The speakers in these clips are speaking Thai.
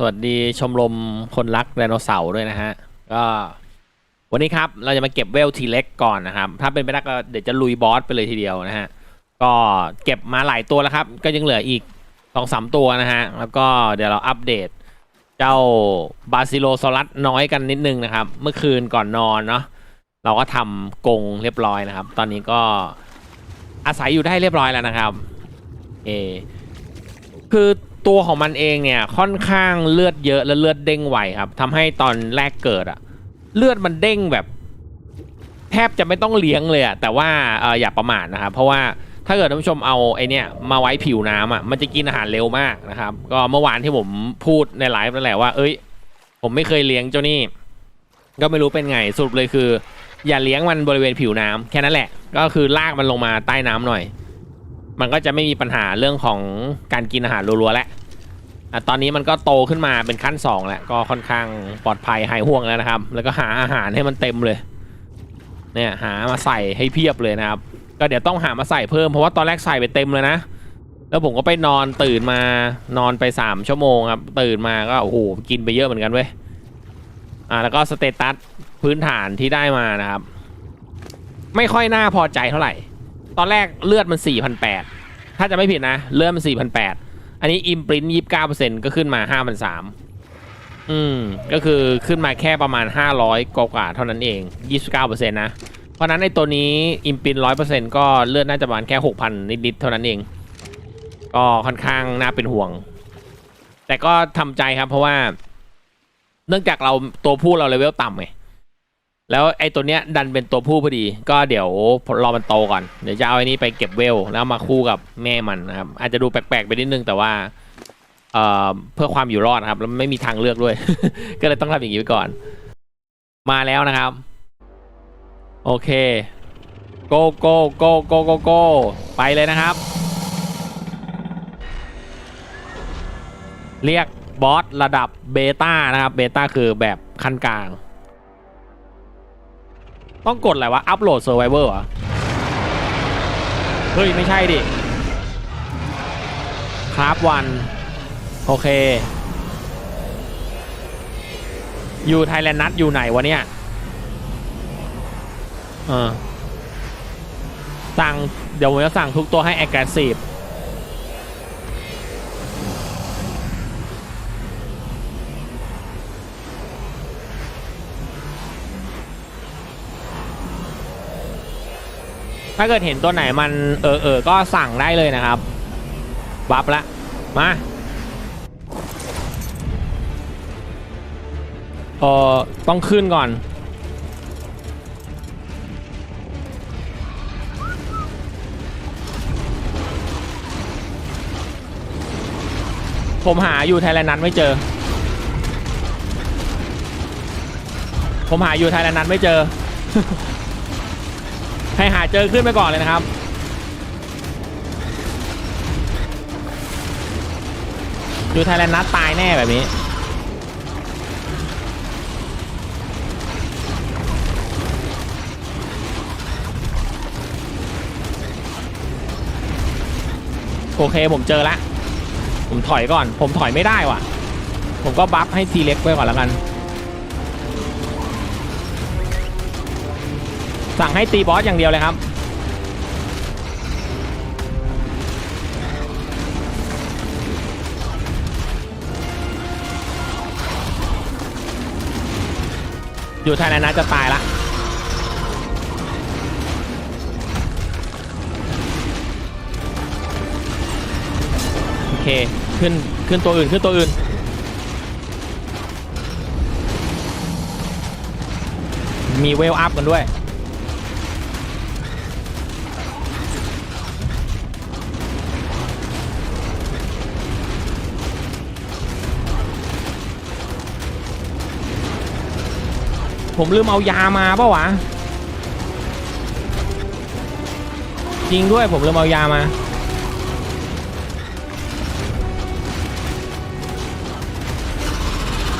สวัสดีชมรมคนรักไดโนเสาร์ด้วยนะฮะ ก็วันนี้ครับเราจะมาเก็บเวลทีเล็กก่อนนะครับ ถ้าเป็นไปได้ก็เดี๋ยวจะลุยบอสไปเลยทีเดียวนะฮะ ก็เก็บมาหลายตัวแล้วครับ ก็ยังเหลืออีกสองสามตัวนะฮะ แล้วก็เดี๋ยวเราอัปเดต เจ้าบาซิโลซอรัสน้อยกันนิดนึงนะครับ เมื่อคืนก่อนนอนเนาะเราก็ทำกงเรียบร้อยนะครับ ตอนนี้ก็อาศัยอยู่ได้เรียบร้อยแล้วนะครับ เอคือ ตัวของมันเองเนี่ยค่อนข้างเลือดเยอะและเลือดเด้งไวครับทำให้ตอนแรกเกิดอะเลือดมันเด้งแบบ แทบจะไม่ต้องเลี้ยงเลยอะแต่ว่าเอออย่าประมาทนะครับเพราะว่าถ้าเกิดท่านผู้ชมเอาไอเนี่ยมาไว้ผิวน้ำอะมันจะกินอาหารเร็วมากนะครับ ก็เมื่อวานที่ผมพูดในไลฟ์นั่นแหละว่า เอ้ย ผมไม่เคยเลี้ยงเจ้านี่ก็ไม่รู้เป็นไงสรุปเลยคือ อย่าเลี้ยงมันบริเวณผิวน้ำแค่นั้นแหละ ก็คือลากมันลงมาใต้น้ำหน่อย มันก็จะไม่มีปัญหาเรื่องของการกินอาหารรัวๆแล้วอตอนนี้มันก็โตขึ้นมาเป็นขั้นสองแล้วก็ค่อนข้างปลอดภัยหายห่วงแล้วนะครับ แล้วก็หาอาหารให้มันเต็มเลย เนี่ยหามาใส่ให้เพียบเลยนะครับ ก็เดี๋ยวต้องหามาใส่เพิ่มเพราะว่าตอนแรกใส่ไปเต็มเลยนะ แล้วผมก็ไปนอนตื่นมานอนไปสามชั่วโมงครับ ตื่นมาก็โอ้โหกินไปเยอะเหมือนกันเว้ย อ่าแล้วก็สเตตัสพื้นฐานที่ได้มานะครับ ไม่ค่อยน่าพอใจเท่าไหร่ ตอนแรกเลือดมัน4,800ถ้าจะไม่ผิดนะ เลือดมัน4,800อันนี้อิมปรินต์29%ก็ขึ้นมา5,300อืม ก็คือขึ้นมาแค่ประมาณ 500 กว่าๆเท่านั้นเอง 29%นะ เพราะฉะนั้นในตัวนี้อิมปรินต์100%ก็เลือดน่าจะประมาณแค่ 6,000 นิดๆ เท่านั้นเอง ก็ค่อนข้างน่าเป็นห่วง แต่ก็ทำใจครับเพราะว่า เนื่องจากเราตัวผู้เราเลเวลต่ำไง แล้วไอ้ตัวเนี้ยดันเป็นตัวผู้พอดี ก็เดี๋ยวรอมันโตก่อน เดี๋ยวจะเอาไอ้นี่ไปเก็บเวล แล้วมาคู่กับแม่มันนะครับ อาจจะดูแปลกๆไปนิดนึงแต่ว่าเอ่อเพื่อความอยู่รอดครับแล้วไม่มีทางเลือกด้วย ก็เลยต้องทำอย่างนี้ไปก่อน มาแล้วนะครับ โอเคโกโกโกโกโกโกไปเลยนะครับ เรียกบอสระดับเบต้านะครับเบต้าคือแบบขั้นกลาง ต้องกดอะไรวะ อัพโหลดเซอร์ไวเวอร์เหรอ เฮ้ย ไม่ใช่ดิ ครับวัน โอเค อยู่ไทยแลนด์นัดอยู่ไหนวะเนี่ยเออสั่งเดี๋ยวผมจะสั่งทุกตัวให้ aggressive ถ้าเกิดเห็นตัวไหนมันเออเออก็สั่งได้เลยนะครับบัฟละมาเออต้องขึ้นก่อนผมหาอยู่ไทยแลนด์นั้นไม่เจอ ผมหาอยู่ไทยแลนด์นั้นไม่เจอ ให้หาเจอขึ้นไปก่อนเลยนะครับอยู่ไทยแลนด์นัดตายแน่แบบนี้โอเคผมเจอละ ผมถอยก่อน ผมถอยไม่ได้ว่ะ ผมก็บัฟให้ทีเล็กไว้ก่อนแล้วกัน สั่งให้ตีบอสอย่างเดียวเลยครับ อยู่ไทยแลนด์นจะตายละโอเค ขึ้นขึ้นตัวอื่นขึ้นตัวอื่นมีเวลอัพกันด้วย ผมลืมเอายามาปะวะ จริงด้วยผมลืมเอายามา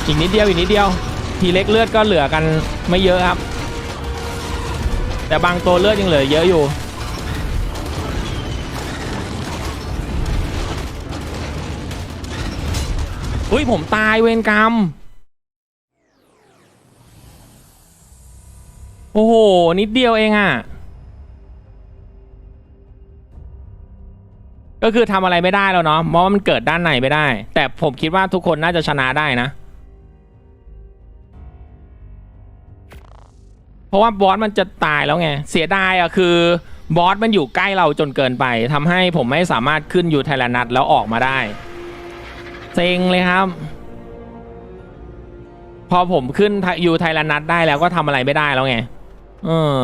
อีกนิดเดียวอีกนิดเดียว ทีเล็กเลือดก็เหลือกันไม่เยอะครับ แต่บางตัวเลือดยังเหลือเยอะอยู่อุ้ยผมตายเวรกรรม อ้โห นิดเดียวเองอะ่ะ ก็คือทำอะไรไม่ได้แล้วเนาะเพราะว่ามันเกิดด้านในไม่ได้ แต่ผมคิดว่าทุกคนน่าจะชนะได้นะ เพราะว่าบอสมันจะตายแล้วไง เสียดายอะคือบอสมันอยู่ใกล้เราจนเกินไปทำให้ผมไม่สามารถขึ้นยูไทแลนด์นัดแล้วออกมาได้เซ็งเลยครับ พอผมขึ้นยูไทแลนด์นัดได้แล้วก็ทำอะไรไม่ได้แล้วไง เออ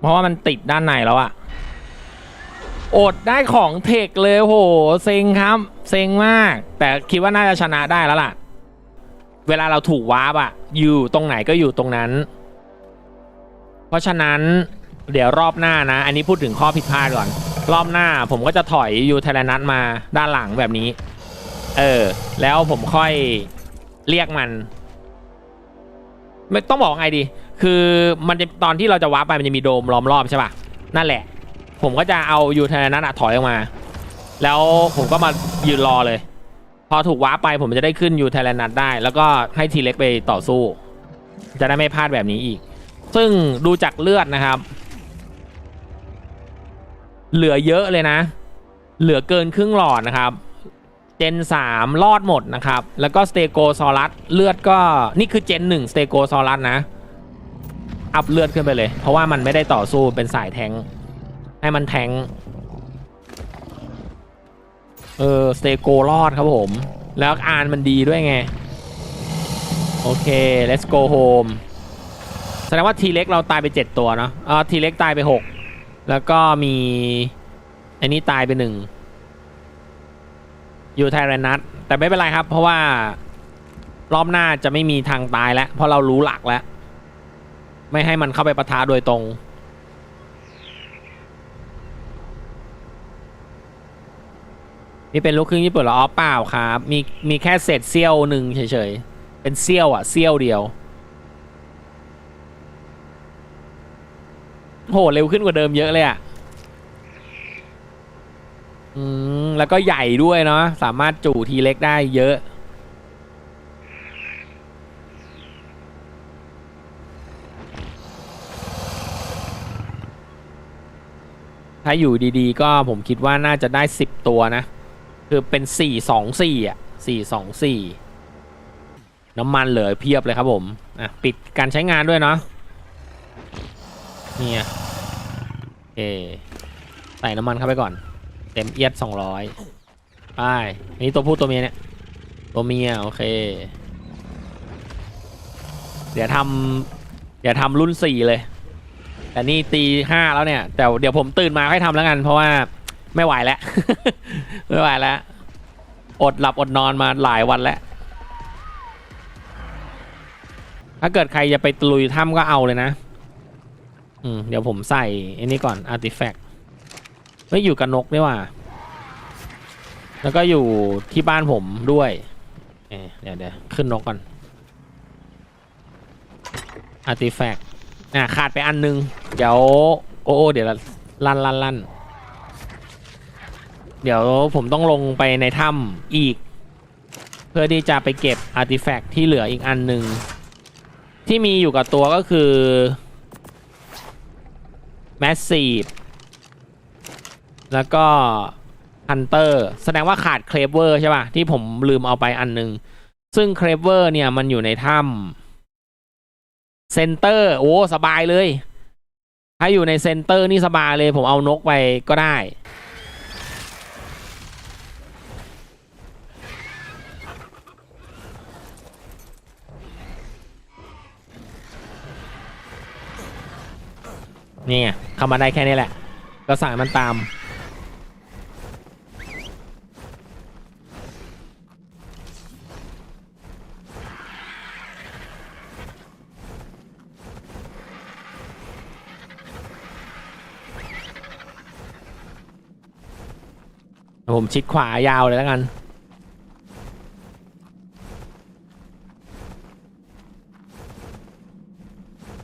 เพราะว่ามันติดด้านในแล้วอะอดได้ของเทคเลยโหเซ็งครับ เซ็งมาก แต่คิดว่าน่าจะชนะได้แล้วล่ะ เวลาเราถูกวาร์ปอะอยู่ตรงไหนก็อยู่ตรงนั้น เพราะฉะนั้นเดี๋ยวรอบหน้านะ อันนี้พูดถึงข้อผิดพลาดก่อน รอบหน้าผมก็จะถอยยูไทยแลนด์นัดมาด้านหลังแบบนี้ เออ แล้วผมค่อยเรียกมัน ไม่ต้องบอกไงดี คือมันจะตอนที่เราจะวาร์ปไปมันจะมีโดมล้อมรอบใช่ป่ะนั่นแหละ ผมก็จะเอายูไทยแลนด์นัดอะถอยออกมา แล้วผมก็มายืนรอเลย พอถูกวาร์ปไปผมจะได้ขึ้นยูไทยแลนด์นัดได้ แล้วก็ให้ทีเล็กไปต่อสู้ จะได้ไม่พลาดแบบนี้อีก ซึ่งดูจากเลือดนะครับ เหลือเยอะเลยนะ เหลือเกินครึ่งหลอดนะครับเจน 3 รอดหมดนะครับ แล้วก็สเตโกซอรัสเลือดก็นี่คือเจน 1 สเตโกซอรัสนะ อัพเลือดขึ้นไปเลย เพราะว่ามันไม่ได้ต่อสู้เป็นสายแทงให้มันแทงเออสเตโกรอดครับผม แล้วอานมันดีด้วยไง โอเค let's go home แสดงว่าทีเล็กเราตายไป 7 ตัวเนาะอ่าทีเล็กตายไป 6 แล้วก็มี อันนี้ตายไปหนึ่งอยู่ไทแลนด์นัดแต่ไม่เป็นไรครับ เพราะว่ารอบหน้าจะไม่มีทางตายแล้ว เพราะเรารู้หลักแล้ว ไม่ให้มันเข้าไปประทะโดยตรง นี่เป็นลูกครึ่งญี่ปุ่นหรออ๋อเปล่าครับ มีมีแค่เศษเสี้ยวหนึ่งเฉยๆ เป็นเสี้ยวอะเสี้ยวเดียวโหเร็วขึ้นกว่าเดิมเยอะเลยอะอืม แล้วก็ใหญ่ด้วยเนาะสามารถจู่ทีเล็กได้เยอะ ถ้าอยู่ดีๆ ก็ผมคิดว่าน่าจะได้สิบตัวนะ คือเป็นสี่สองสี่อะสี่สองสี่น้ำมันเหลือเพียบเลยครับผม อะ ปิดการใช้งานด้วยเนาะเนี่ยเอใส่น้ำมันเข้าไปก่อน เต็มเอียดสองร้อยไปอันนี้ตัวผู้ตัวเมียเนี่ย ตัวเมีย โอเค เดี๋ยวทำเดี๋ยวทำรุ่นสี่เลย แต่นี่ตีห้าแล้วเนี่ย แต่เดี๋ยวผมตื่นมาค่อยทำแล้วกัน เพราะว่าไม่ไหวแล้ว ไม่ไหวแล้ว อดหลับอดนอนมาหลายวันแล้ว ถ้าเกิดใครจะไปตลุยถ้ำก็เอาเลยนะ อืม เดี๋ยวผมใส่อันนี้ก่อนอาร์ติแฟกต์ไม่อยู่กับนกนี่หว่าแล้วก็อยู่ที่บ้านผมด้วยเอ๊ะเดี๋ยวเดี๋ยวขึ้นนกก่อนอาร์ติแฟกต์อะขาดไปอันนึง เดี๋ยวโอ้โอ้เดี๋ยวลั่นลั่นลั่นเดี๋ยวผมต้องลงไปในถ้ำอีก เพื่อที่จะไปเก็บอาร์ติแฟกต์ที่เหลืออีกอันหนึ่งที่มีอยู่กับตัวก็คือ Massive แล้วก็ Hunter แสดงว่าขาดเคลเวอร์ใช่ป่ะ ที่ผมลืมเอาไปอันหนึง ซึ่งเคลเวอร์เนี่ยมันอยู่ในถ้ำเซนเตอร์ โอ้ สบายเลย ถ้าอยู่ในเซนเตอร์นี่สบายเลยผมเอานกไปก็ได้ นี่ไงเข้ามาได้แค่นี้แหละ ก็สั่งมันตาม ผมชิดขวายาวเลยแล้วกัน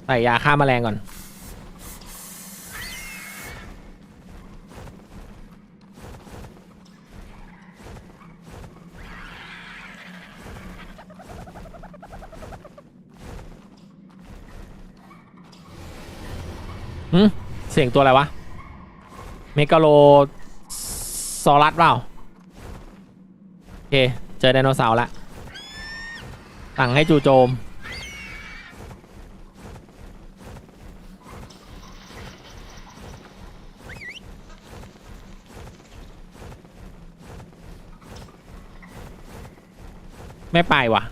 ใส่ยาฆ่าแมลงก่อน หืมเสียงตัวอะไรวะ เมกะโล ซอรัสเปล่า โอเค เจอไดโนเสาร์ละสั่งให้จูโจม ไม่ไปว่ะ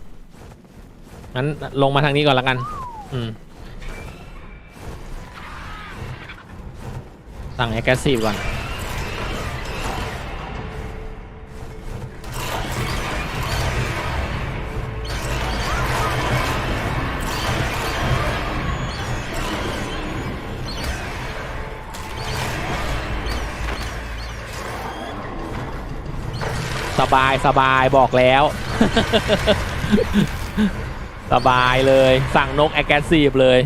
งั้นลงมาทางนี้ก่อนละกัน อืม สั่ง aggressive ก่อน สบายสบายบอกแล้ว สบายเลยสั่งนก aggressive เลย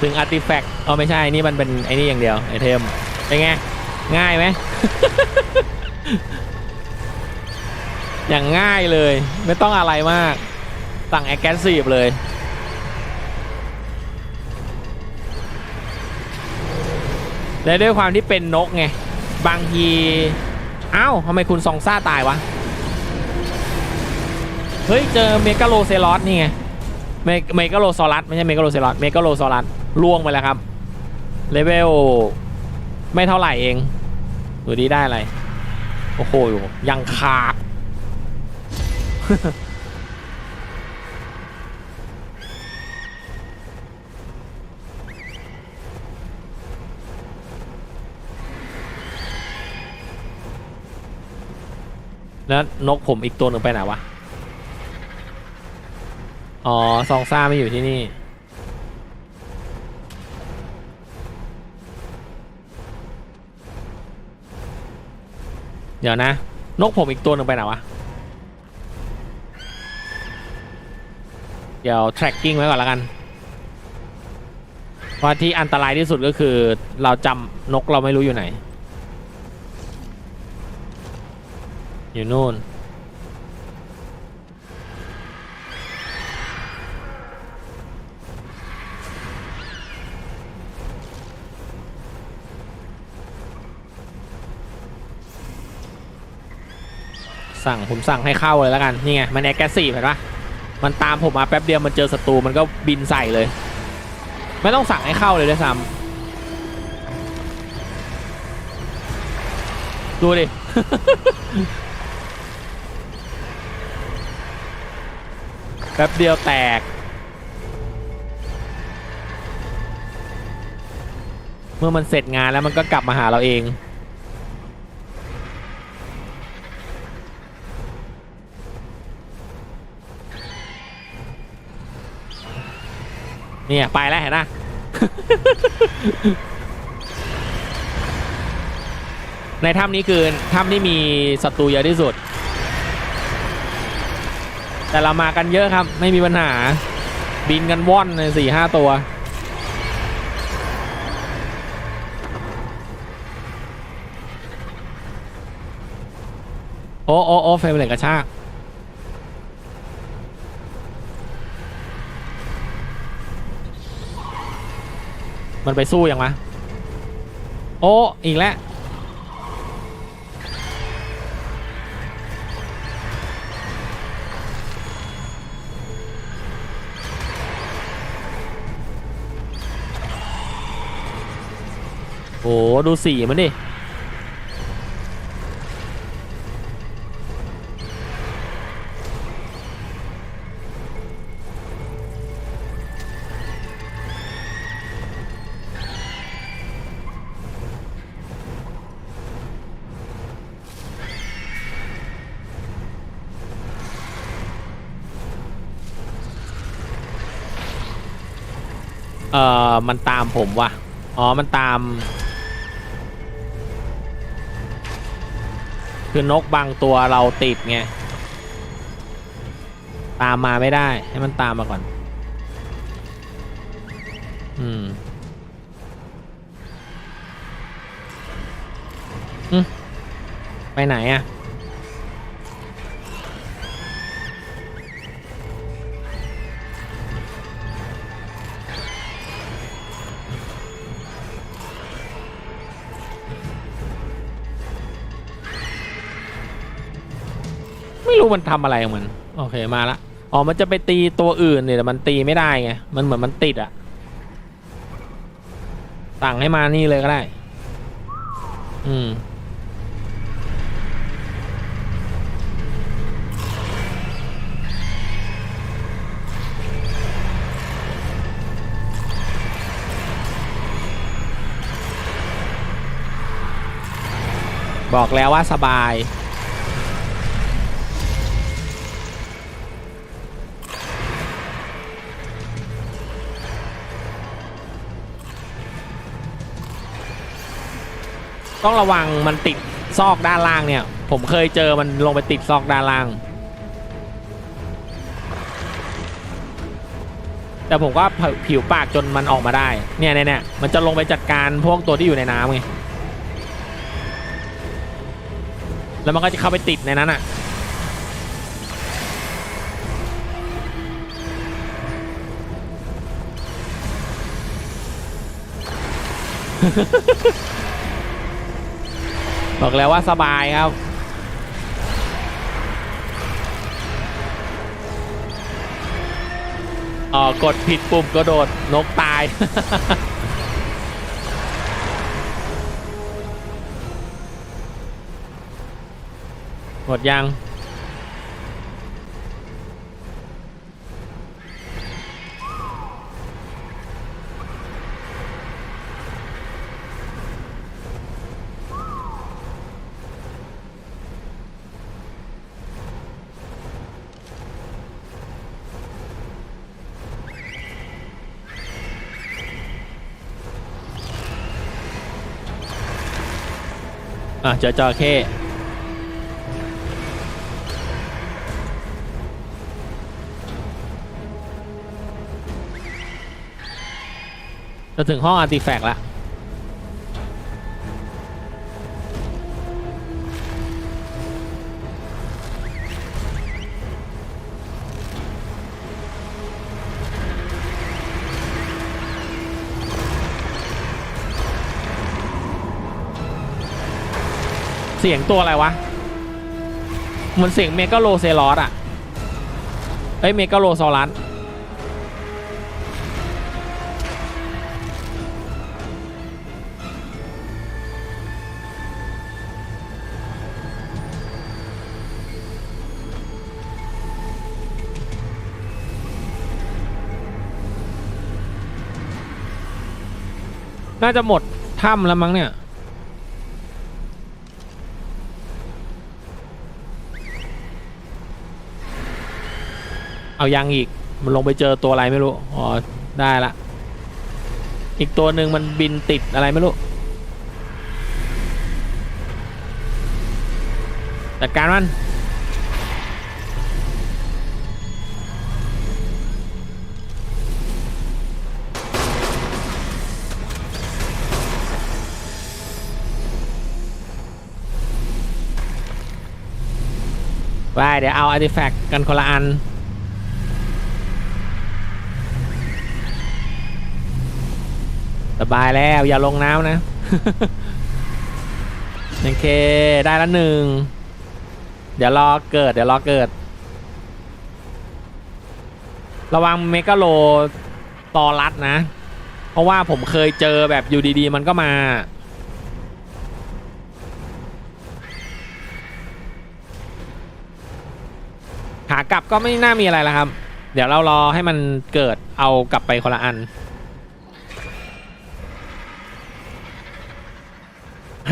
ถึงอาร์ติแฟกต์เอาไม่ใช่ นี่มันเป็นไอ้นี่อย่างเดียวไอเทมเป็นไง ง่ายไหม อย่างง่ายเลย ไม่ต้องอะไรมาก สั่ง aggressive เลยและด้วยความที่เป็นนกไง บางทีอ้าวทำไมคุณซองซ่าตายวะ เฮ้ย เจอเมกาโลเซลอสนี่ไงเมเมกาโลซอรัสไม่ใช่เมกาโลเซลอสเมกาโลซอรัสล่วงไปแล้วครับเลเวลไม่เท่าไหร่เองดูดีได้อะไร โอ้โหยังขาด แล้วนกผมอีกตัวหนึ่งไปไหนวะ อ๋อซองซ่าไม่อยู่ที่นี่ เดี๋ยวนะ นกผมอีกตัวหนึ่งไปไหนวะ เดี๋ยว tracking ไว้ก่อนล้วกันเพราะที่อันตรายที่สุดก็คือเราจำนกเราไม่รู้อยู่ไหน อยู่นู่น สั่งผมสั่งให้เข้าเลยแล้วกัน นี่ไง มันแอคทีฟเห็นปะมันตามผมมาแป๊บเดียวมันเจอศัตรูมันก็บินใส่เลย ไม่ต้องสั่งให้เข้าเลยด้วยซ้ำดูดิ ป๊บเดียวแตก เมื่อมันเสร็จงานแล้วมันก็กลับมาหาเราเอง เนี่ย ไปแล้วเห็นนะในถ้ำนี้คือถ้ำที่มีศัตรูเยอะที่สุด แต่เรามากันเยอะครับ ไม่มีปัญหา บินกันว่อนเลยสี่ห้าตัว โอ้โอ้โอ้เฟรมเลนกระชากมันไปสู้ยังวะโอ้อีกแล้ว โอ้ดูสีมันดิเออมันตามผมว่ะ อ๋อ มันตาม คือนกบางตัวเราติดไง ตามมาไม่ได้ให้มันตามมาก่อน อืมอืมไปไหนอะโรู้มันทำอะไรของมัน โอเคมาละอ๋อมันจะไปตีตัวอื่นเนี่ยแต่มันตีไม่ได้ไงมันเหมือนมันติดอะสั่งให้มานี่เลยก็ได้ อืมบอกแล้วว่าสบาย ต้องระวังมันติดซอกด้านล่างเนี่ย ผมเคยเจอมันลงไปติดซอกด้านล่าง แต่ผมก็ผผิวปากจนมันออกมาได้เนี่ยเนี่ยเนี่ยมันจะลงไปจัดการพวกตัวที่อยู่ในน้ำไง แล้วมันก็จะเข้าไปติดในนั้นอะ บอกแล้วว่าสบายครับอ๋อกดผิดปุ่มกระโดดนกตาย หมดยัง อะเจอจอเข้จะถึงห้องอาร์ติแฟกต์แล้ว เสียงตัวอะไรวะ เหมือนเสียงเมกาโลเซลอสอะเอ้ยเมกาโลซอรัสน่าจะหมดถ้ำแล้วมั้งเนี่ย เอายังอีก มันลงไปเจอตัวอะไรไม่รู้ อ๋อ ได้ละ อีกตัวหนึ่งมันบินติดอะไรไม่รู้ จัดการมัน ไปเดี๋ยวเอาอาร์ติแฟกต์กันคนละอัน บายแล้วอย่าลงน้ำนะโอเคได้แล้วหนึ่งเดี๋ยวรอเกิด เดี๋ยวรอเกิด ระวังเมกาโลตอรัดนะ เพราะว่าผมเคยเจอแบบอยู่ดีๆ มันก็มาขากลับก็ไม่น่ามีอะไรแล้วครับ เดี๋ยวเรารอให้มันเกิดเอากลับไปคนละอัน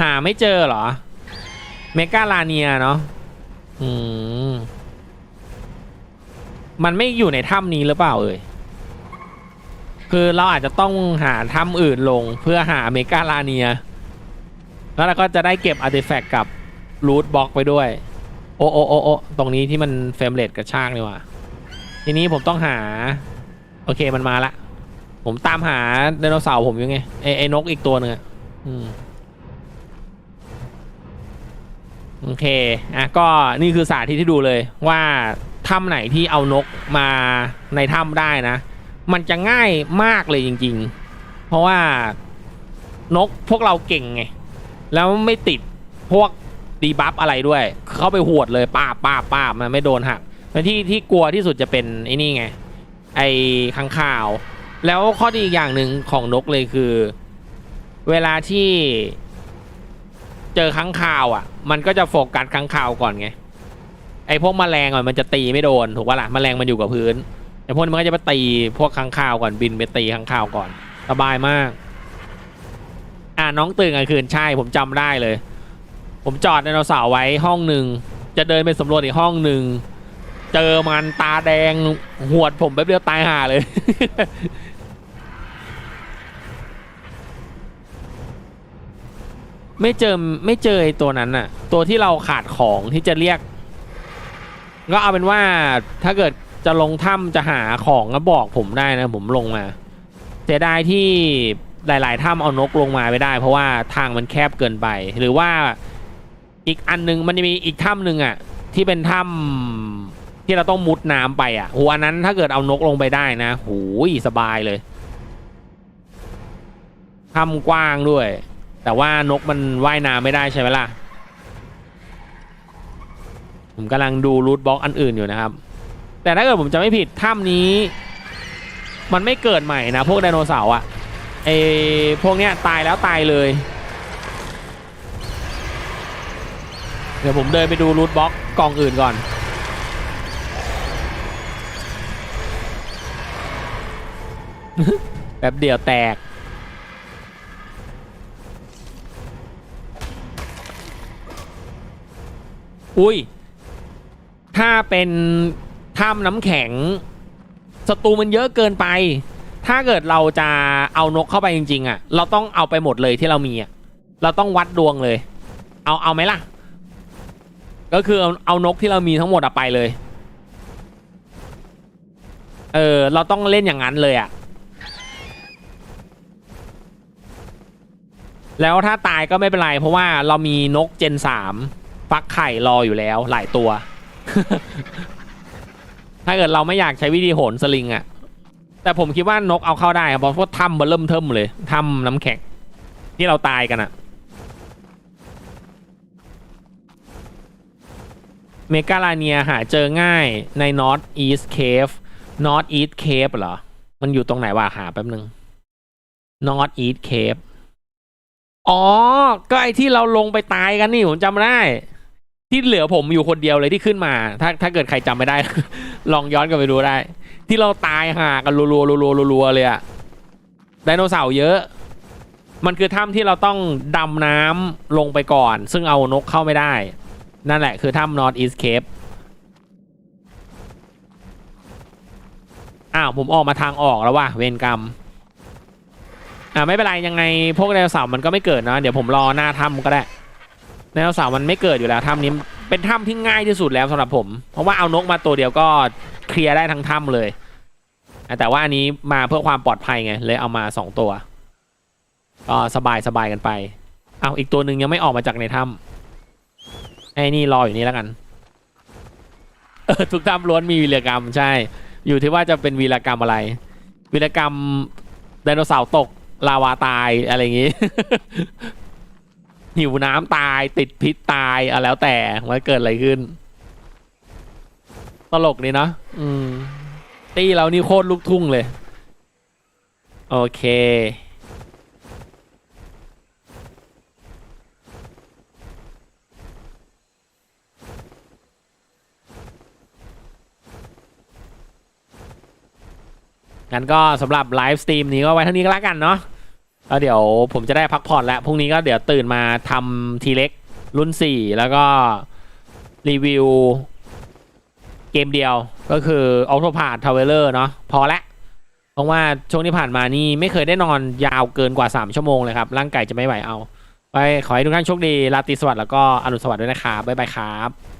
หาไม่เจอเหรอ เมกาลาเนียเนาะอืมมันไม่อยู่ในถ้ำนี้หรือเปล่าเอ่ยคือเราอาจจะต้องหาถ้ำอื่นลงเพื่อหาเมกาลาเนีย แล้วเราก็จะได้เก็บอาร์ติแฟกต์กับรูทบล็อกไปด้วย โอโอโอโอตรงนี้ที่มันเฟรมเรทกระชากนี่ว่ะทีนี้ผมต้องหา โอเคมันมาละ ผมตามหาไดโนเสาร์ผมยู่ไงไอไอ้นกอีกตัวหนึงอืม โอเค อะ ก็นี่คือสาธิตที่ดูเลยว่าถ้ำไหนที่เอานกมาในถ้ำได้นะ มันจะง่ายมากเลยจริง ๆ เพราะว่านกพวกเราเก่งไง แล้วไม่ติดพวกดีบัฟอะไรด้วย เข้าไปหวดเลยป้าป้าป้ามันไม่โดนหักแล้วที่ที่กลัวที่สุดจะเป็นไอ้นี่ไง ไอ้ข้างข่าว แล้วข้อดีอีกอย่างหนึ่งของนกเลยคือ เวลาที่ เจอค้างคาวอะ มันก็จะโฟกัสค้างคาวก่อนไงไอ้พวกแมลงอะมันจะตีไม่โดนถูกปะล่ะแมลงมันอยู่กับพื้นไอ้พวกนี้มันก็จะไปตีพวกค้างคาวก่อนบินไปตีค้างคาวก่อน สบายมาก อ่าน้องตื่นกลางคืนใช่ผมจำได้เลย ผมจอดไดโนเสาร์ไว้ห้องหนึ่งจะเดินไปสำรวจอีกห้องหนึ่งเจอมันตาแดงหวดผมแป๊บเดียวตายห่าเลย ไม่เจอไม่เจอไอ้ตัวนั้นน่ะตัวที่เราขาดของที่จะเรียก ก็เอาเป็นว่าถ้าเกิดจะลงถ้ำจะหาของก็บอกผมได้นะ ผมลงมาเสียดายที่หลาย ๆ ถ้ำเอานกลงมาไม่ได้ เพราะว่าทางมันแคบเกินไป หรือว่าอีกอันนึงมันจะมีอีกถ้ำหนึ่งอะที่เป็นถ้ำที่เราต้องมุดน้ำไปอะหอันนั้นถ้าเกิดเอานกลงไปได้นะโหยสบายเลยถ้ำกว้างด้วย แต่ว่านกมันว่ายน้ำไม่ได้ใช่ไหมล่ะ ผมกำลังดูรูทบล็อกอันอื่นอยู่นะครับ แต่ถ้าเกิดผมจะไม่ผิดถ้ำนี้ มันไม่เกิดใหม่นะ พวกไดโนเสาร์อะไอพวกเนี้ยตายแล้วตายเลย เดี๋ยวผมเดินไปดูรูทบล็อกกล่องอื่นก่อน แป๊บเดียวแตก อุ้ย ถ้าเป็นถ้ำน้ำแข็งศัตรูมันเยอะเกินไป ถ้าเกิดเราจะเอานกเข้าไปจริง ๆ อะ เราต้องเอาไปหมดเลยที่เรามีอะ เราต้องวัดดวงเลย เอาเอาไหมล่ะ ก็คือเอาเอานกที่เรามีทั้งหมดอะไปเลย เออ เราต้องเล่นอย่างนั้นเลยอะ แล้วถ้าตายก็ไม่เป็นไร เพราะว่าเรามีนกเจนสาม ฟักไข่รออยู่แล้วหลายตัว ถ้าเกิดเราไม่อยากใช้วิธีโหนสลิงอะแต่ผมคิดว่านกเอาเข้าได้ครับเพราะว่าถ้ำเบอร์เริ่มเทิมเลยถ้ำน้ำแข็งที่เราตายกันอะเมกาลาเนียหาเจอง่ายใน North East Cave North East Cave เหรอ มันอยู่ตรงไหนวะหาแป๊บนึง North East Cave อ๋อ ก็ไอที่เราลงไปตายกันนี่ ผมจำได้ ที่เหลือผมอยู่คนเดียวเลยที่ขึ้นมา ถ้าถ้าเกิดใครจำไม่ได้ ลองย้อนกลับไปดูได้ ที่เราตายห่ากันรัวๆรัวๆรัวๆเลยอะไดโนเสาร์เยอะ มันคือถ้ำที่เราต้องดำน้ำลงไปก่อน ซึ่งเอานกเข้าไม่ได้ นั่นแหละคือถ้ำ North East Cape อ้าวผมออกมาทางออกแล้วว่ะเวรกรรม อ่าไม่เป็นไรยังไงพวกไดโนเสาร์มันก็ไม่เกิดนะ เดี๋ยวผมรอหน้าถ้ำก็ได้ ไดโนเสาร์มันไม่เกิดอยู่แล้วถ้ำนี้เป็นถ้ำที่ง่ายที่สุดแล้วสำหรับผม เพราะว่าเอานกมาตัวเดียวก็เคลียร์ได้ทั้งถ้ำเลย แต่ว่าอันนี้มาเพื่อความปลอดภัยไงเลยเอามาสองตัวก็สบายสบายกันไป เอาอีกตัวหนึ่งยังไม่ออกมาจากในถ้ำไอ้นี่รออยู่นี่แล้วกัน เออทุกถ้ำล้วนมีวีรกรรมใช่ อยู่ที่ว่าจะเป็นวีรกรรมอะไร วีรกรรมไดโนเสาร์ตกลาวาตายอะไรอย่างงี้ หิวน้ำตายติดพิษตายอะแล้วแต่ว่าเกิดอะไรขึ้น ตลกนี่เนาะอืมตีเรานี่โคตรลูกทุ่งเลย โอเคงั้นก็สำหรับไลฟ์สตรีมนี้ก็ไว้เท่านี้ก็แล้วกันเนาะ แล้วเดี๋ยวผมจะได้พักผ่อนแล้วพรุ่งนี้ก็เดี๋ยวตื่นมาทำทีเล็กรุ่น 4 แล้วก็รีวิวเกมเดียวก็คือ a u t o p a t Traveler เนาะพอละเพราะว่าช่วงที่ผ่านมานี่ไม่เคยได้นอนยาวเกินกว่า 3 ชั่วโมงเลยครับ ร่างกายจะไม่ไหวเอา ไปขอให้ทุกท่านโชคดีราตรีสวัสดิ์แล้วก็อรุณสวัสดิ์ด้วยนะครับบ๊ายบายครับ